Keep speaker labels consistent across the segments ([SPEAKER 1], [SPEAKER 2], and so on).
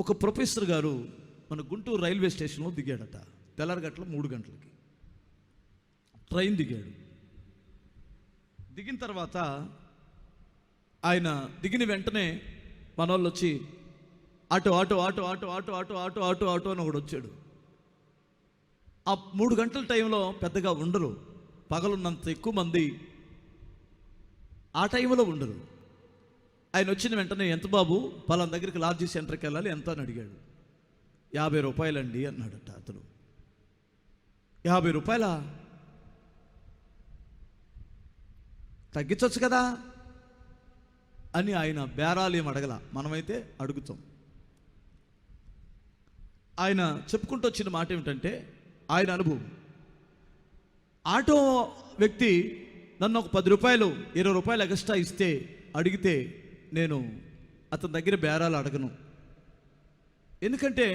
[SPEAKER 1] ఒక ప్రొఫెసర్ గారు మన గుంటూరు రైల్వే స్టేషన్లో దిగాడట. తెల్లారగట్ల మూడు గంటలకి. ట్రైన్ దిగాడు. దిగిన తర్వాత ఆయన దిగిన వెంటనే మన వాళ్ళు వచ్చి auto auto auto auto auto auto auto auto auto అని ఒకడు వచ్చాడు. ఆ మూడు గంటల టైంలో పెద్దగా ఉండరు. పగలున్నంత ఎక్కువ మంది ఆ టైంలో ఉండరు. ఆయన వచ్చిన వెంటనే ఎంత బాబు? పలానా దగ్గరికి లార్జ్ సెంటర్కి వెళ్ళాలి ఎంత? అని అడిగాడు. యాభై రూపాయలండి అన్నాడట అతను. యాభై రూపాయలా? తగ్గించవచ్చు కదా అని ఆయన బేరాలు ఏం అడగల. మనమైతే అడుగుతాం. ఆయన చెప్పుకుంటూ వచ్చిన మాట ఏమిటంటే ఆయన అనుభవం. ఆటో వ్యక్తి నన్ను ఒక పది రూపాయలు ఇరవై రూపాయలు ఎక్స్ట్రా ఇస్తే అడిగితే నేను అతని దగ్గర బేరాలు అడగను. ఎందుకంటే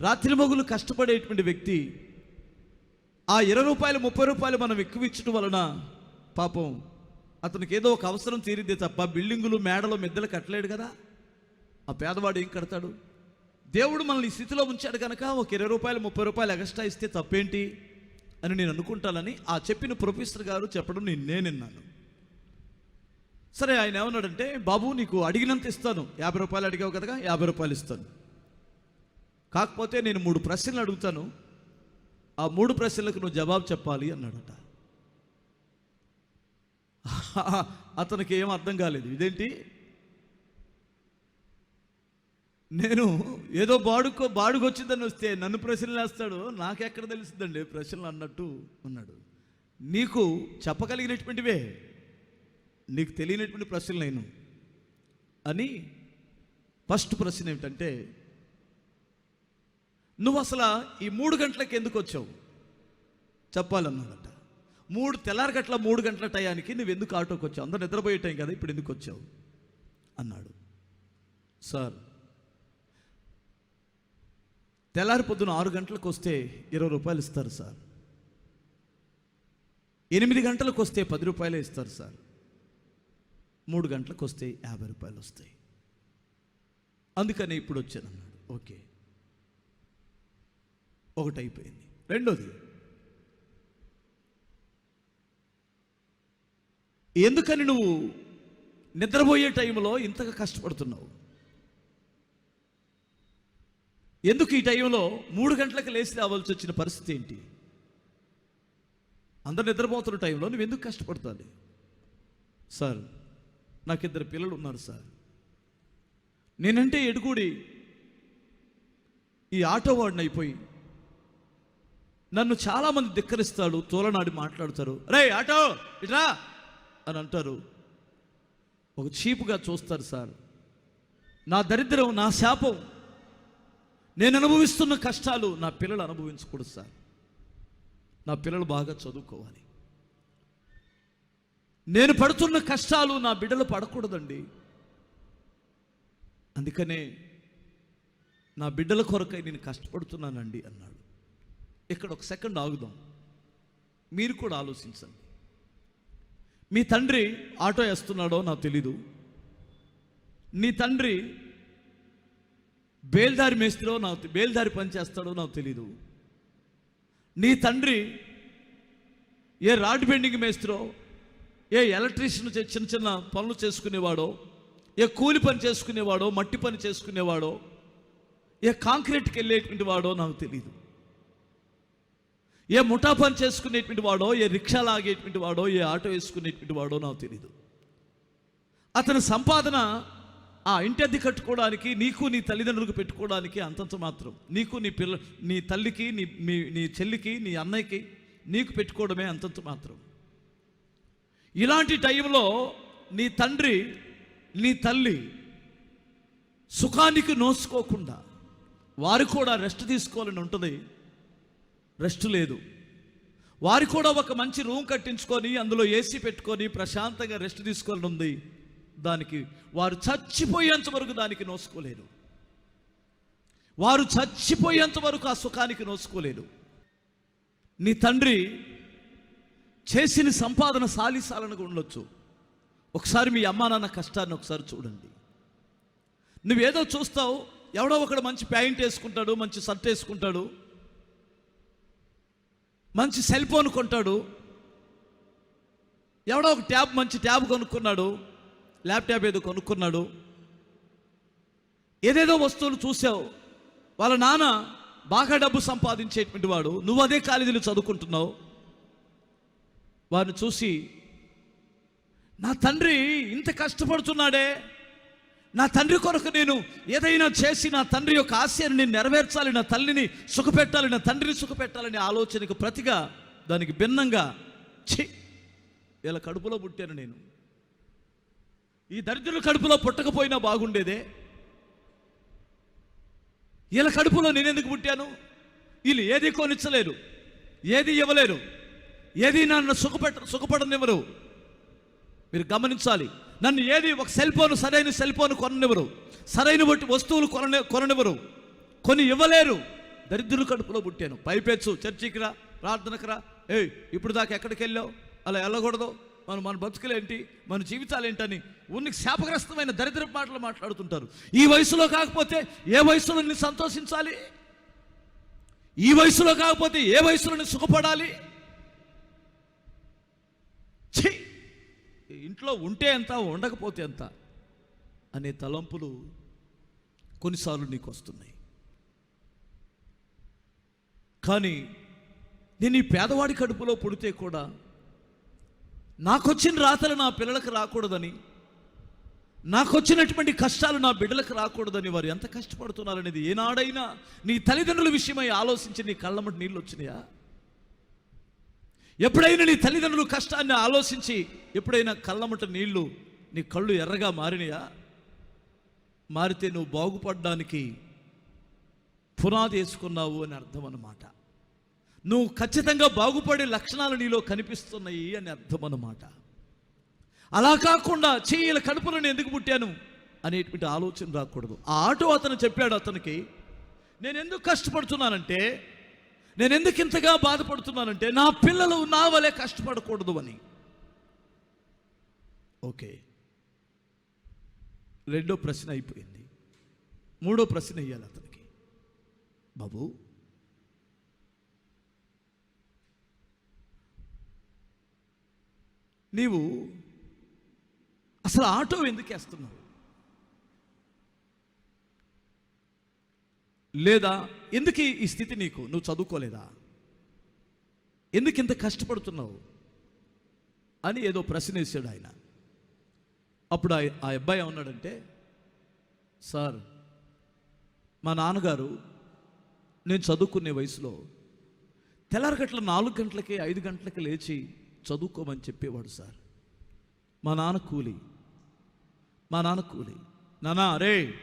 [SPEAKER 1] రాత్రి మగులు కష్టపడేటువంటి వ్యక్తి ఆ ఇరవై రూపాయలు ముప్పై రూపాయలు మనం ఎక్కువ ఇచ్చడం వలన పాపం అతనికి ఏదో ఒక అవసరం తీరిందే తప్ప బిల్డింగులు మేడలు మిద్దలు కట్టలేడు కదా. ఆ పేదవాడు ఏం కడతాడు? దేవుడు మనల్ని స్థితిలో ఉంచాడు కనుక ఒక ఇరవై రూపాయలు ముప్పై రూపాయలు ఎక్స్ట్రా ఇస్తే తప్పేంటి అని నేను అనుకుంటానని ఆ చెప్పిన ప్రొఫెసర్ గారు చెప్పడం నేను నేను విన్నాను సరే ఆయన ఏమన్నాడంటే బాబు నీకు అడిగినంత ఇస్తాను. యాభై రూపాయలు అడిగావు కదా యాభై రూపాయలు ఇస్తాను. కాకపోతే నేను మూడు ప్రశ్నలు అడుగుతాను. ఆ మూడు ప్రశ్నలకు నువ్వు జవాబు చెప్పాలి అన్నాడట. అతనికి ఏం అర్థం కాలేదు. ఇదేంటి? నేను ఏదో బాడుకో బాడుకొచ్చిందని వస్తే నన్ను ప్రశ్నలు వేస్తాడు నాకెక్కడ తెలుస్తుందండి ప్రశ్నలు అన్నట్టు ఉన్నాడు నీకు చెప్పగలిగినటువంటివే. నీకు తెలియనటువంటి ప్రశ్నలు నేను అని ఫస్ట్ ప్రశ్న ఏమిటంటే నువ్వు అసలు ఈ మూడు గంటలకు ఎందుకు వచ్చావు? చెప్పాలన్నాడట. మూడు తెల్లారగట్ల మూడు గంటల టయానికి నువ్వు ఎందుకు ఆటోకి వచ్చావు? అందరు నిద్రపోయే టైం కదా ఇప్పుడు ఎందుకు వచ్చావు? అన్నాడు. సార్ తెల్లారి పొద్దున ఆరు గంటలకు వస్తే ఇరవై రూపాయలు ఇస్తారు సార్. ఎనిమిది గంటలకు వస్తే పది రూపాయలే ఇస్తారు సార్. మూడు గంటలకు వస్తే యాభై రూపాయలు వస్తాయి అందుకని ఇప్పుడు వచ్చానన్నాడు ఓకే. ఒకటి అయిపోయింది రెండోది ఎందుకని నువ్వు నిద్రపోయే టైంలో ఇంతగా కష్టపడుతున్నావు? ఎందుకు ఈ టైంలో మూడు గంటలకు లేచి రావాల్సి వచ్చిన పరిస్థితి ఏంటి? అందరు నిద్రపోతున్న టైంలో నువ్వు ఎందుకు కష్టపడుతుంది సార్ నాకు ఇద్దరు పిల్లలు ఉన్నారు సార్. నేనంటే ఎడుగుడి ఈ ఆటో వాడిని అయిపోయి నన్ను చాలామంది ధిక్కరిస్తాడు తోలనాడి మాట్లాడతారు. రే ఆటో ఇట్రా! అని అంటారు. ఒక చీపుగా చూస్తారు సార్. నా దరిద్రం నా శాపం నేను అనుభవిస్తున్న కష్టాలు నా పిల్లలు అనుభవించకూడదు సార్. నా పిల్లలు బాగా చదువుకోవాలి. నేను పడుతున్న కష్టాలు నా బిడ్డలు పడకూడదండి. అందుకనే నా బిడ్డల కొరకై నేను కష్టపడుతున్నానండి అన్నాడు. ఇక్కడ ఒక సెకండ్ ఆగుదాం. మీరు కూడా ఆలోచించండి. మీ తండ్రి ఆటో వేస్తున్నాడో నాకు తెలీదు. నీ తండ్రి బేల్దారి మేస్త్రో నాకు బేల్దారి పని చేస్తాడో నాకు తెలీదు. నీ తండ్రి ఏ రాడ్ బెండింగ్ మేస్త్రో ఏ ఎలక్ట్రీషియన్ చే- చిన్న చిన్న పనులు చేసుకునేవాడో ఏ కూలి పని చేసుకునేవాడో మట్టి పని చేసుకునేవాడో ఏ కాంక్రీట్కి వెళ్ళేటువంటి వాడో నాకు తెలియదు ఏ ముఠా పని చేసుకునేటువంటి వాడో ఏ రిక్షా లాగేటువంటి వాడో ఏ ఆటో వేసుకునేటువంటి వాడో నాకు తెలియదు అతని సంపాదన ఆ ఇంటి అద్దె కట్టుకోవడానికి నీకు నీ తల్లిదండ్రులకు పెట్టుకోవడానికి అంతంత మాత్రం. నీకు నీ పిల్ల నీ తల్లికి నీ మీ నీ చెల్లికి నీ అన్నయ్యకి నీకు పెట్టుకోవడమే అంతంత మాత్రం. ఇలాంటి టైంలో నీ తండ్రి నీ తల్లి సుఖానికి నోసుకోకుండా వారు కూడా రెస్ట్ తీసుకోవాలని ఉంటుంది. రెస్ట్ లేదు. వారు కూడా ఒక మంచి రూమ్ కట్టించుకొని అందులో ఏసీ పెట్టుకొని ప్రశాంతంగా రెస్ట్ తీసుకోవాలని ఉంది. దానికి వారు చచ్చిపోయేంత వరకు దానికి నోసుకోలేరు వారు చచ్చిపోయేంత వరకు ఆ సుఖానికి నోసుకోలేరు నీ తండ్రి చేసిన సంపాదన సాలిసాలనగా ఉండొచ్చు. ఒకసారి మీ అమ్మా నాన్న కష్టాన్ని ఒకసారి చూడండి. నువ్వేదో చూస్తావు ఎవడో ఒకడు మంచి ప్యాంట్ వేసుకుంటాడు మంచి షర్ట్ వేసుకుంటాడు మంచి సెల్ ఫోన్ కొంటాడు ఎవడో ఒక ట్యాబ్ మంచి ట్యాబ్ కొనుక్కున్నాడు ల్యాప్టాప్ ఏదో కొనుక్కున్నాడు. ఏదేదో వస్తువులు చూసావు వాళ్ళ నాన్న బాగా డబ్బు సంపాదించేటువంటి వాడు నువ్వు అదే కాలేజీలో చదువుకుంటున్నావు వారిని చూసి నా తండ్రి ఇంత కష్టపడుతున్నాడే. నా తండ్రి కొరకు నేను ఏదైనా చేసి నా తండ్రి యొక్క ఆశయాన్ని నేను నెరవేర్చాలి నా తల్లిని సుఖపెట్టాలి నా తండ్రిని సుఖపెట్టాలనే ఆలోచనకు ప్రతిగా దానికి భిన్నంగా ఛీ ఇలా కడుపులో పుట్టాను నేను. ఈ దరిద్రుల కడుపులో పుట్టకపోయినా బాగుండేదే. వీళ్ళ కడుపులో నేనెందుకు పుట్టాను? వీళ్ళు ఏది కొనిచ్చలేరు ఏది ఇవ్వలేరు. ఏది నన్ను సుఖపెట్ట సుఖపడనివ్వరు. మీరు గమనించాలి. నన్ను ఏది ఒక సెల్ ఫోన్ సరైన సెల్ ఫోన్ కొననివ్వరు. సరైన బట్టి వస్తువులు కొనని కొననివ్వరు. కొని ఇవ్వలేరు. దరిద్రుల కడుపులో పుట్టాను. పైపెచ్చు చర్చికి రా ప్రార్థనకు రా. ఏయ్ ఇప్పుడు దాకా ఎక్కడికి వెళ్ళావు? అలా వెళ్ళకూడదు. మన మన బతుకులేంటి? మన జీవితాలు ఏంటని ఉన్ని శాపగ్రస్తమైన దరిద్ర మాటలు మాట్లాడుతుంటారు. ఈ వయసులో కాకపోతే ఏ వయసులో నేను సంతోషించాలి? ఈ వయసులో కాకపోతే ఏ వయసులో నేను సుఖపడాలి ఛీ ఇంట్లో ఉంటే ఎంత ఉండకపోతే ఎంత అనే తలంపులు కొన్నిసార్లు నీకు వస్తున్నాయి కానీ నేను ఈ పేదవాడి కడుపులో పుడితే కూడా నాకొచ్చిన రాతలు నా పిల్లలకు రాకూడదని నాకొచ్చినటువంటి కష్టాలు నా బిడ్డలకు రాకూడదని వారు ఎంత కష్టపడుతున్నారనేది ఏనాడైనా నీ తల్లిదండ్రుల విషయమై ఆలోచించి నీ కళ్ళమటి నీళ్ళు వచ్చినాయా? ఎప్పుడైనా నీ తల్లిదండ్రులు కష్టాన్ని ఆలోచించి ఎప్పుడైనా కళ్ళముట నీళ్ళు నీ కళ్ళు ఎర్రగా మారినాయా? మారితే నువ్వు బాగుపడడానికి పునాది వేసుకున్నావు అని అర్థం అన్నమాట. నువ్వు ఖచ్చితంగా బాగుపడే లక్షణాలు నీలో కనిపిస్తున్నాయి అని అర్థం అన్నమాట. అలా కాకుండా చేయల కడుపులో నేను ఎందుకు పుట్టాను అనేటువంటి ఆలోచన రాకూడదు. ఆ ఆటో అతను చెప్పాడు అతనికి నేను ఎందుకు కష్టపడుతున్నానంటే నేను ఎందుకు ఇంతగా బాధపడుతున్నానంటే నా పిల్లలు నా వలె కష్టపడకూడదు అని. ఓకే. రెండో ప్రశ్న అయిపోయింది. మూడో ప్రశ్న వేయాలి అతనికి. బాబు. నీవు అసలు ఆటో ఎందుకు వేస్తున్నావు? లేదా ఎందుకు ఈ- స్థితి నీకు? నువ్వు చదువుకోలేదా? ఎందుకు ఇంత కష్టపడుతున్నావు? అని ఏదో ప్రశ్న వేసాడు ఆయన. అప్పుడు ఆ అబ్బాయి ఉన్నాడంటే సార్ మా నాన్నగారు నేను చదువుకునే వయసులో తెల్లారగట్ల నాలుగు గంటలకి ఐదు గంటలకి లేచి చదువుకోమని చెప్పేవాడు సార్. మా నాన్న కూలి. మా నాన్న కూలి. నానా రే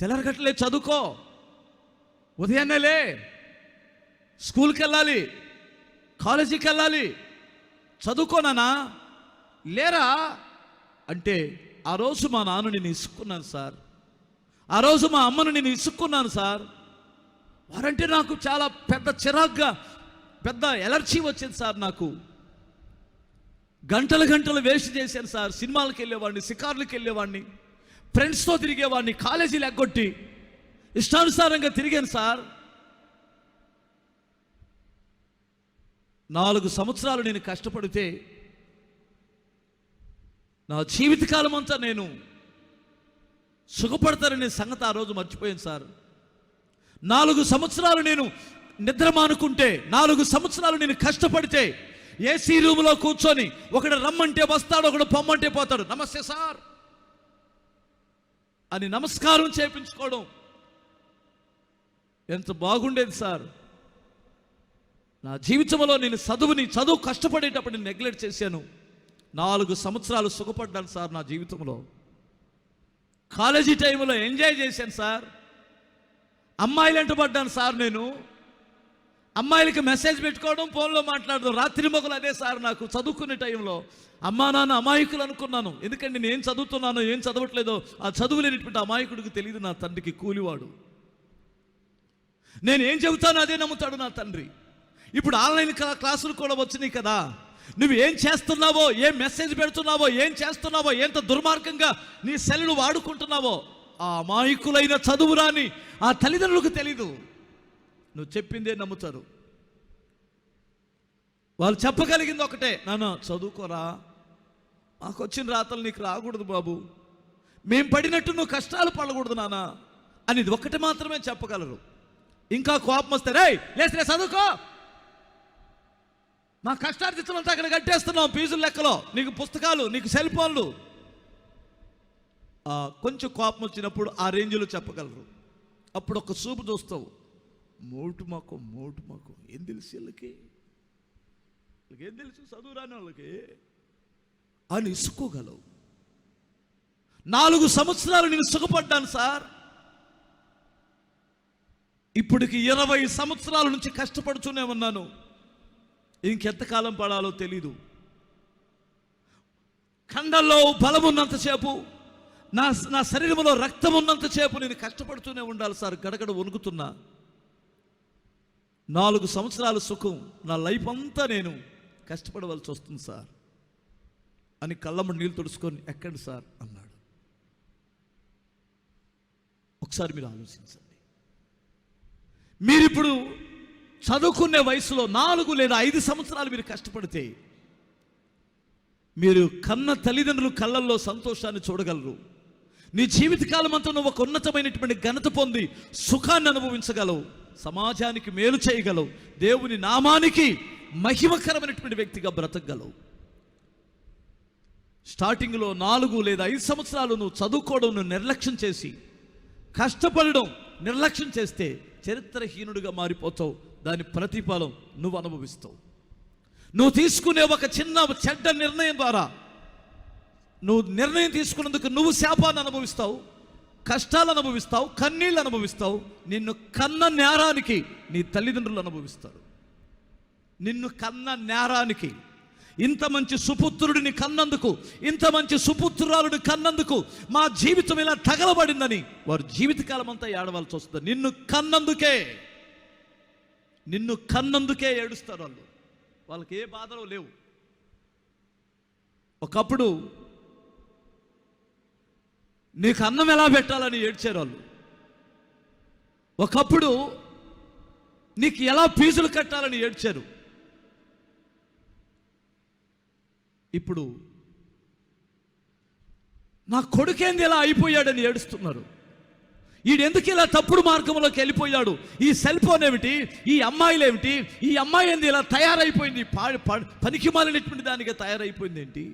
[SPEAKER 1] తెల్లారగట్లే చదువుకో. ఉదయాన్నే లే. స్కూల్కి వెళ్ళాలి కాలేజీకి వెళ్ళాలి చదువుకోనానా లేరా? అంటే ఆ రోజు మా నాన్న నేను ఇసుక్కున్నాను సార్. ఆ రోజు మా అమ్మను నేను ఇసుక్కున్నాను సార్. వారంటే నాకు చాలా పెద్ద చిరాగ్గా పెద్ద ఎలర్జీ వచ్చింది సార్ నాకు. గంటలు గంటలు వేస్ట్ చేశాను సార్. సినిమాలకు వెళ్ళేవాడిని షికార్లకు వెళ్ళేవాడిని ఫ్రెండ్స్తో తిరిగేవాడిని కాలేజీలు ఎగ్గొట్టి ఇష్టానుసారంగా తిరిగాను సార్. నాలుగు సంవత్సరాలు నేను కష్టపడితే నా జీవితకాలం అంతా నేను సుఖపడతాననే సంగతి ఆ రోజు మర్చిపోయాను సార్. నాలుగు సంవత్సరాలు నేను నిద్ర మానుకుంటే నాలుగు సంవత్సరాలు నేను కష్టపడితే ఏసీ రూమ్లో కూర్చొని ఒకడు రమ్మంటే వస్తాడు ఒకడు పొమ్మంటే పోతాడు. నమస్తే సార్. అని నమస్కారం చేపించుకోవడం ఎంత బాగుండేది సార్. నా జీవితంలో నేను చదువుని చదువు కష్టపడేటప్పుడు నేను నెగ్లెక్ట్ చేశాను. నాలుగు సంవత్సరాలు సుఖపడ్డాను సార్ నా జీవితంలో. కాలేజీ టైంలో ఎంజాయ్ చేశాను సార్. అమ్మాయిలు ఎంట పడ్డాను సార్ నేను. అమ్మాయిలకి మెసేజ్ పెట్టుకోవడం ఫోన్లో మాట్లాడడం రాత్రి మొగలు అదే సార్ నాకు చదువుకునే టైంలో. అమ్మా నాన్న అమాయకులు అనుకున్నాను. ఎందుకంటే నేను ఏం చదువుతున్నానో ఏం చదవట్లేదో ఆ చదువు లేనటువంటి అమాయకుడికి తెలియదు నా తండ్రికి కూలివాడు. నేను ఏం చెబుతానో అదే నమ్ముతాడు నా తండ్రి. ఇప్పుడు ఆన్లైన్ క్లా- క్లాసులు కూడా వచ్చినాయి కదా. నువ్వు ఏం చేస్తున్నావో ఏం మెసేజ్ పెడుతున్నావో ఏం చేస్తున్నావో ఎంత దుర్మార్గంగా నీ సెల్లు వాడుకుంటున్నావో ఆ అమాయకులైన చదువురాని ఆ తల్లిదండ్రులకు తెలీదు. నువ్వు చెప్పిందే నమ్ముతారు. వాళ్ళు చెప్పగలిగింది ఒకటే నాన్న చదువుకోరా. మాకు వచ్చిన రాతలు నీకు రాకూడదు బాబు. మేం పడినట్టు నువ్వు కష్టాలు పడకూడదు నాన్న. అని ఇది ఒకటి మాత్రమే చెప్పగలరు. ఇంకా కోపం వస్తే రే లేసరే చదువుకో. మా కష్టార్జితులంతా అక్కడ కట్టేస్తున్నాం ఫీజుల లెక్కలో. నీకు పుస్తకాలు నీకు సెల్ ఫోన్లు. కొంచెం కోపం వచ్చినప్పుడు ఆ రేంజ్లో చెప్పగలరు. అప్పుడు ఒక చూపు చూస్తావు. మోటు మాకు మోటు మాకు. ఏం తెలుసు వీళ్ళకి? వీళ్ళకి ఏం తెలుసు? చదువు రాని వాళ్ళకి. అని ఇసుకోగలవు. నాలుగు సంవత్సరాలు నేను సుఖపడ్డాను సార్. ఇప్పటికి ఇరవై సంవత్సరాల నుంచి కష్టపడుతూనే ఉన్నాను. ఇంకెంతకాలం పడాలో తెలీదు. కండల్లో బలం ఉన్నంతసేపు నా నా శరీరంలో రక్తం ఉన్నంతసేపు నేను కష్టపడుతూనే ఉండాలి సార్ గడగడ వణుకుతున్నా. నాలుగు సంవత్సరాల సుఖం నా లైఫ్ అంతా నేను కష్టపడవలసి వస్తుంది సార్. అని కళ్ళమ్మ నీళ్ళు తుడుచుకొని ఎక్కండి సార్ అన్నాడు. ఒకసారి మీరు ఆలోచించండి. మీరిప్పుడు చదువుకునే వయసులో నాలుగు లేదా ఐదు సంవత్సరాలు మీరు కష్టపడితే మీరు కన్న తల్లిదండ్రులు కళ్ళల్లో సంతోషాన్ని చూడగలరు. నీ జీవితకాలం అంతా నువ్వు ఒక ఉన్నతమైనటువంటి ఘనత పొంది సుఖాన్ని అనుభవించగలవు. సమాజానికి మేలు చేయగలవు. దేవుని నామానికి మహిమకరమైనటువంటి వ్యక్తిగా బ్రతకగలవు. స్టార్టింగ్లో నాలుగు లేదా ఐదు సంవత్సరాలు నువ్వు చదువుకోవడం నువ్వు నిర్లక్ష్యం చేసి కష్టపడడం నిర్లక్ష్యం చేస్తే చరిత్రహీనుడిగా మారిపోతావు. దాని ప్రతిఫలం నువ్వు అనుభవిస్తావు. నువ్వు తీసుకునే ఒక చిన్న చెడ్డ నిర్ణయం ద్వారా నువ్వు నిర్ణయం తీసుకున్నందుకు నువ్వు శాపాన్ని అనుభవిస్తావు కష్టాలు అనుభవిస్తావు కన్నీళ్ళు అనుభవిస్తావు. నిన్ను కన్న నేరానికి నీ తల్లిదండ్రులు అనుభవిస్తారు. నిన్ను కన్న నేరానికి ఇంత మంచి సుపుత్రుడిని కన్నందుకు ఇంత మంచి సుపుత్రురాలుని కన్నందుకు మా జీవితం ఇలా తగలబడిందని. వారు జీవితకాలం అంతా ఏడవలసి వస్తుంది. నిన్ను కన్నందుకే నిన్ను కన్నందుకే ఏడుస్తారు వాళ్ళు. వాళ్ళకి ఏ బాధలు లేవు. ఒకప్పుడు నీకు అన్నం ఎలా పెట్టాలని ఏడ్చారు వాళ్ళు. ఒకప్పుడు నీకు ఎలా ఫీజులు కట్టాలని ఏడ్చారు. ఇప్పుడు నా కొడుకేంది ఇలా అయిపోయాడని ఏడుస్తున్నారు? ఈడెందుకు ఇలా తప్పుడు మార్గంలోకి వెళ్ళిపోయాడు? ఈ సెల్ ఫోన్ ఏమిటి? ఈ అమ్మాయిలు ఏమిటి? ఈ అమ్మాయి ఏంది ఇలా తయారైపోయింది? పనికి మాలినటువంటి దానికి తయారైపోయింది ఏంటి?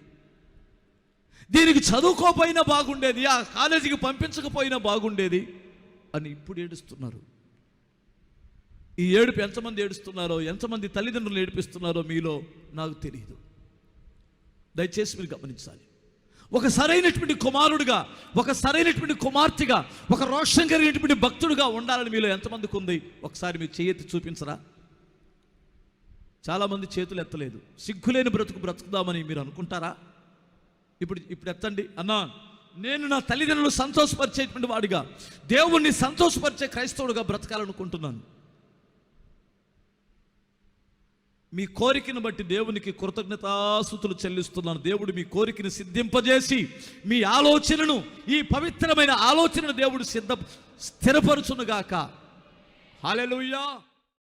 [SPEAKER 1] దీనికి చదువుకోపోయినా బాగుండేది ఆ కాలేజీకి పంపించకపోయినా బాగుండేది అని ఇప్పుడు ఏడుస్తున్నారు. ఈ ఏడుపు ఎంతమంది ఏడుస్తున్నారో ఎంతమంది తల్లిదండ్రులు ఏడిపిస్తున్నారో మీలో నాకు తెలియదు దయచేసి మీరు గమనించాలి. ఒక సరైనటువంటి కుమారుడుగా ఒక సరైనటువంటి కుమార్తెగా ఒక రోషం కలిగినటువంటి భక్తుడుగా ఉండాలని మీలో ఎంతమందికి ఉంది? ఒకసారి మీరు చేయెత్తి చూపించరా? చాలామంది చేతులు ఎత్తలేదు. సిగ్గులేని బ్రతుకు బ్రతుకుదామని మీరు అనుకుంటారా? ఇప్పుడు ఇప్పుడు ఎత్తండి. అన్నా నేను నా తల్లిదండ్రులు సంతోషపరిచేటువంటి వాడిగా దేవుణ్ణి సంతోషపరిచే క్రైస్తవుడిగా బ్రతకాలనుకుంటున్నాను. మీ కోరికను బట్టి దేవునికి కృతజ్ఞతాసుతులు చెల్లిస్తున్నాను. దేవుడు మీ కోరికను సిద్ధింపజేసి మీ ఆలోచనను ఈ పవిత్రమైన ఆలోచనను దేవుడు సిద్ధ స్థిరపరచునుగాక. హాలెలుయ్యా